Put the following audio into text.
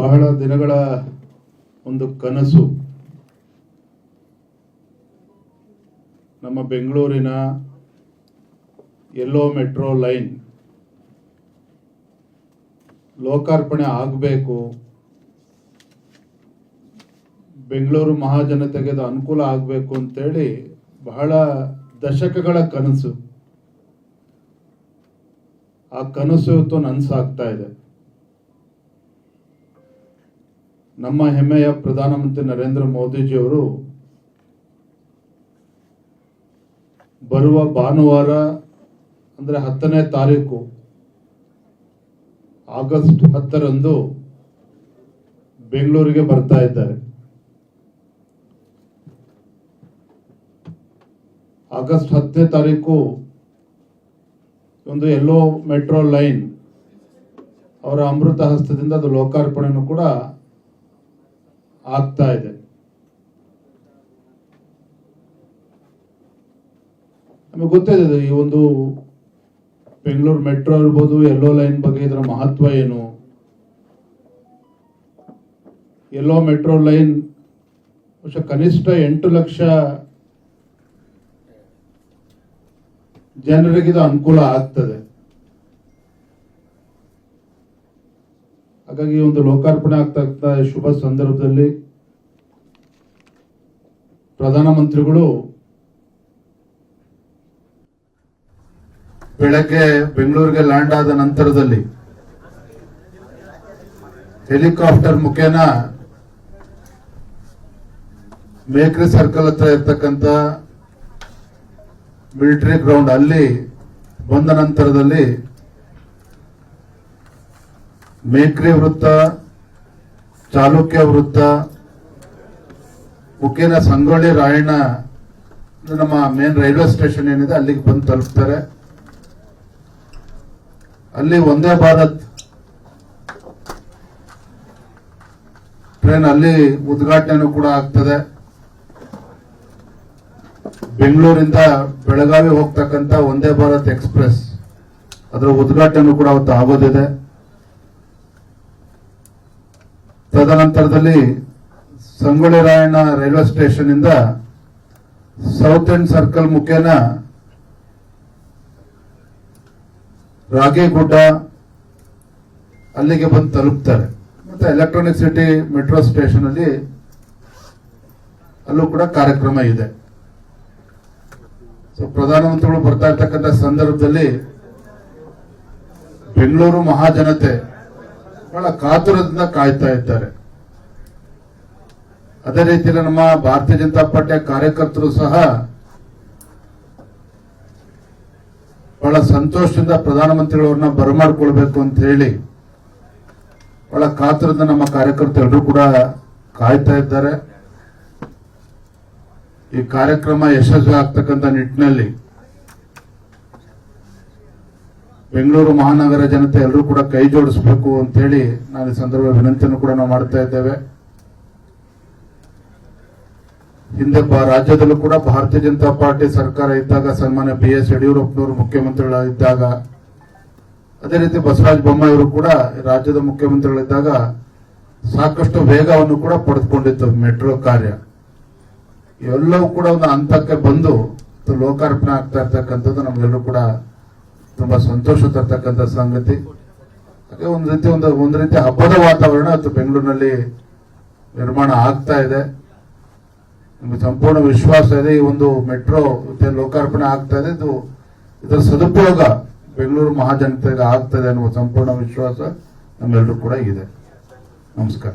ಬಹಳ ದಿನಗಳ ಒಂದು ಕನಸು. ನಮ್ಮ ಬೆಂಗಳೂರಿನ ಎಲ್ಲೋ ಮೆಟ್ರೋ ಲೈನ್ ಲೋಕಾರ್ಪಣೆ ಆಗಬೇಕು. ಬೆಂಗಳೂರು ಮಹಾಜನತೆಗೆ ಅನುಕೂಲ ಆಗಬೇಕು ಅಂತೇಳಿ ಬಹಳ ದಶಕಗಳ ಕನಸು. ಆ ಕನಸು ಇವತ್ತು ನನಸಾಗ್ತಾ ಇದೆ. ನಮ್ಮ ಹೆಮ್ಮೆಯ ಪ್ರಧಾನಮಂತ್ರಿ ನರೇಂದ್ರ ಮೋದಿಜಿಯವರು ಬರುವ ಭಾನುವಾರ, ಅಂದರೆ ಹತ್ತನೇ ತಾರೀಕು, ಆಗಸ್ಟ್ ಹತ್ತರಂದು ಬೆಂಗಳೂರಿಗೆ ಬರ್ತಾ ಇದ್ದಾರೆ. ಆಗಸ್ಟ್ ಹತ್ತನೇ ತಾರೀಕು ಒಂದು ಎಲ್ಲೋ ಮೆಟ್ರೋ ಲೈನ್ ಅವರ ಅಮೃತ ಹಸ್ತದಿಂದ ಅದು ಲೋಕಾರ್ಪಣೆಯನ್ನು ಕೂಡ ಆಗ್ತಾ ಇದೆ. ನಮಗೆ ಗೊತ್ತಿದೆ ಈ ಒಂದು ಬೆಂಗಳೂರು ಮೆಟ್ರೋ ಇರ್ಬೋದು, ಎಲ್ಲೋ ಲೈನ್ ಬಗ್ಗೆ ಇದರ ಮಹತ್ವ ಏನು? ಎಲ್ಲೋ ಮೆಟ್ರೋ ಲೈನ್ ವರ್ಷ ಕನಿಷ್ಠ ಎಂಟು ಲಕ್ಷ ಜನರಿಗೆ ಇದು ಅನುಕೂಲ ಆಗ್ತದೆ. ಹಾಗಾಗಿ ಒಂದು ಲೋಕಾರ್ಪಣೆ ಆಗ್ತಾ ಶುಭ ಸಂದರ್ಭದಲ್ಲಿ. ಪ್ರಧಾನಮಂತ್ರಿಗಳು ಬೆಳಗ್ಗೆ ಬೆಂಗಳೂರಿಗೆ ಲ್ಯಾಂಡ್ ಆದ ನಂತರದಲ್ಲಿ ಹೆಲಿಕಾಪ್ಟರ್ ಮುಖೇನ ಮೇಕ್ರಿ ಸರ್ಕಲ್ ಹತ್ರ ಇರ್ತಕ್ಕಂಥ ಮಿಲಿಟರಿ ಗ್ರೌಂಡ್ ಅಲ್ಲಿ ಬಂದ ನಂತರದಲ್ಲಿ ಮೇಕ್ರಿ ವೃತ್ತ, ಚಾಲುಕ್ಯ ವೃತ್ತ ಮುಖೇನ ಸಂಗೊಳ್ಳಿ ರಾಯಣ್ಣ ನಮ್ಮ ಮೇನ್ ರೈಲ್ವೆ ಸ್ಟೇಷನ್ ಏನಿದೆ, ಅಲ್ಲಿಗೆ ಬಂದು ತಲುಪ್ತಾರೆ. ಅಲ್ಲಿ ಒಂದೇ ಭಾರತ್. ಟ್ರೈನ್ ಅಲ್ಲಿ ಉದ್ಘಾಟನೆ ಕೂಡ ಆಗ್ತದೆ. ಬೆಂಗಳೂರಿಂದ ಬೆಳಗಾವಿ ಹೋಗ್ತಕ್ಕಂತ ಒಂದೇ ಭಾರತ್ ಎಕ್ಸ್ಪ್ರೆಸ್. ಅದರ ಉದ್ಘಾಟನೆ ಕೂಡ ಅವತ್ತು ಆಗೋದಿದೆ. ತದನಂತರದಲ್ಲಿ ಸಂಗೊಳ್ಳಿ ರಾಯಣ್ಣ ರೈಲ್ವೆ ಸ್ಟೇಷನ್ ಇಂದ ಸೌತ್ ಎಂಡ್ ಸರ್ಕಲ್ ಮುಖೇನ ರಾಗೇಗುಡ್ಡ ಅಲ್ಲಿಗೆ ಬಂದು ತಲುಪ್ತಾರೆ. ಮತ್ತೆ ಎಲೆಕ್ಟ್ರಾನಿಕ್ ಸಿಟಿ ಮೆಟ್ರೋ ಸ್ಟೇಷನ್ ಅಲ್ಲಿ ಅಲ್ಲೂ ಕೂಡ ಕಾರ್ಯಕ್ರಮ ಇದೆ. ಸೊ ಪ್ರಧಾನಮಂತ್ರಿಗಳು ಬರ್ತಾ ಇರ್ತಕ್ಕಂಥ ಸಂದರ್ಭದಲ್ಲಿ ಬೆಂಗಳೂರು ಮಹಾಜನತೆ ಬಹಳ ಕಾತುರದಿಂದ ಕಾಯ್ತಾ ಇದ್ದಾರೆ. ಅದೇ ರೀತಿಯಲ್ಲಿ ನಮ್ಮ ಭಾರತೀಯ ಜನತಾ ಪಾರ್ಟಿಯ ಕಾರ್ಯಕರ್ತರು ಸಹ ಬಹಳ ಸಂತೋಷದಿಂದ ಪ್ರಧಾನಮಂತ್ರಿಗಳವ್ರನ್ನ ಬರಮಾಡ್ಕೊಳ್ಬೇಕು ಅಂತ ಹೇಳಿ ಬಹಳ ಕಾತುರದಿಂದ ನಮ್ಮ ಕಾರ್ಯಕರ್ತರು ಎಲ್ಲರೂ ಕೂಡ ಕಾಯ್ತಾ ಇದ್ದಾರೆ. ಈ ಕಾರ್ಯಕ್ರಮ ಯಶಸ್ವಿ ಆಗ್ತಕ್ಕಂಥ ನಿಟ್ಟಿನಲ್ಲಿ ಬೆಂಗಳೂರು ಮಹಾನಗರ ಜನತೆ ಎಲ್ಲರೂ ಕೂಡ ಕೈ ಜೋಡಿಸಬೇಕು ಅಂತ ಹೇಳಿ ನಾನು ಈ ಸಂದರ್ಭ ವಿನಂತಿಯನ್ನು ಕೂಡ ನಾವು ಮಾಡ್ತಾ ಇದ್ದೇವೆ. ಹಿಂದೆ ರಾಜ್ಯದಲ್ಲೂ ಕೂಡ ಭಾರತೀಯ ಜನತಾ ಪಾರ್ಟಿ ಸರ್ಕಾರ ಇದ್ದಾಗ ಸನ್ಮಾನ್ಯ ಬಿ ಎಸ್ ಯಡಿಯೂರಪ್ಪನವರು ಮುಖ್ಯಮಂತ್ರಿಗಳಿದ್ದಾಗ ಅದೇ ರೀತಿ ಬಸವರಾಜ ಬೊಮ್ಮಾಯಿಯವರು ಕೂಡ ರಾಜ್ಯದ ಮುಖ್ಯಮಂತ್ರಿಗಳಿದ್ದಾಗ ಸಾಕಷ್ಟು ವೇಗವನ್ನು ಕೂಡ ಪಡೆದುಕೊಂಡಿತ್ತು ಮೆಟ್ರೋ ಕಾರ್ಯ. ಎಲ್ಲವೂ ಕೂಡ ಒಂದು ಹಂತಕ್ಕೆ ಬಂದು ಲೋಕಾರ್ಪಣೆ ಆಗ್ತಾ ಇರ್ತಕ್ಕಂಥದ್ದು ನಮ್ಗೆಲ್ಲರೂ ಕೂಡ ತುಂಬಾ ಸಂತೋಷ ತರ್ತಕ್ಕಂಥ ಸಂಗತಿ. ಹಾಗೆ ಒಂದು ರೀತಿ ಒಂದು ಒಂದು ರೀತಿ ಹಬ್ಬದ ವಾತಾವರಣ ಇವತ್ತು ಬೆಂಗಳೂರಿನಲ್ಲಿ ನಿರ್ಮಾಣ ಆಗ್ತಾ ಇದೆ. ನಮಗೆ ಸಂಪೂರ್ಣ ವಿಶ್ವಾಸ ಇದೆ. ಈ ಒಂದು ಮೆಟ್ರೋ ಲೋಕಾರ್ಪಣೆ ಆಗ್ತಾ ಇದೆ. ಇದು ಇದರ ಸದುಪಯೋಗ ಬೆಂಗಳೂರು ಮಹಾಜನತೆಗೆ ಆಗ್ತದೆ ಅನ್ನುವ ಸಂಪೂರ್ಣ ವಿಶ್ವಾಸ ನಮ್ಮೆಲ್ಲರೂ ಕೂಡ ಇದೆ. ನಮಸ್ಕಾರ.